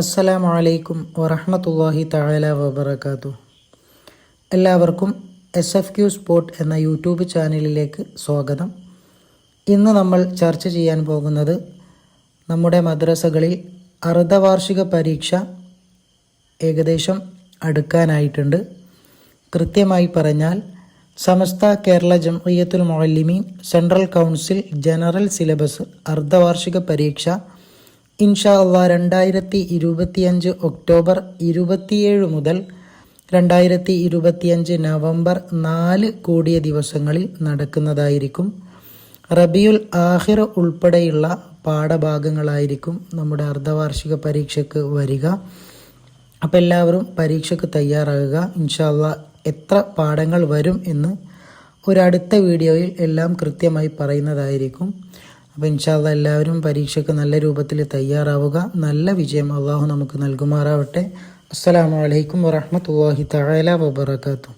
അസ്സലാമു അലൈക്കും വറഹമത്തല്ലാഹി തആല വബർക്കാത്തു എല്ലാവർക്കും എസ് എഫ് ക്യു സ്പോർട്ട് എന്ന യൂട്യൂബ് ചാനലിലേക്ക് സ്വാഗതം. ഇന്ന് നമ്മൾ ചർച്ച ചെയ്യാൻ പോകുന്നത് നമ്മുടെ മദ്രസകളിൽ അർദ്ധവാർഷിക പരീക്ഷ ഏകദേശം അടുക്കാനായിട്ടുണ്ട്. കൃത്യമായി പറഞ്ഞാൽ Samastha Kerala Jamiyyathul Muallimeen central council general syllabus അർദ്ധവാർഷിക പരീക്ഷ ഇൻഷാ അള്ളാ രണ്ടായിരത്തി ഇരുപത്തിയഞ്ച് ഒക്ടോബർ ഇരുപത്തിയേഴ് മുതൽ രണ്ടായിരത്തി ഇരുപത്തിയഞ്ച് നവംബർ നാല് കൂടിയ ദിവസങ്ങളിൽ നടക്കുന്നതായിരിക്കും. റബിയുൽ ആഹിർ ഉൾപ്പെടെയുള്ള പാഠഭാഗങ്ങളായിരിക്കും നമ്മുടെ അർദ്ധവാർഷിക പരീക്ഷയ്ക്ക് വരിക. അപ്പോൾ എല്ലാവരും പരീക്ഷയ്ക്ക് തയ്യാറാകുക. ഇൻഷാല്ല എത്ര പാഠങ്ങൾ വരും എന്ന് ഒരടുത്ത വീഡിയോയിൽ എല്ലാം കൃത്യമായി പറയുന്നതായിരിക്കും. അപ്പോൾ ഇൻഷാല്ല എല്ലാവരും പരീക്ഷയ്ക്ക് നല്ല രൂപത്തിൽ തയ്യാറാവുക. നല്ല വിജയം അള്ളാഹു നമുക്ക് നൽകുമാറാവട്ടെ. അസ്സലാമു അലൈക്കും വറഹ്മത്തുള്ളാഹി തആല വബറകാതുഹു.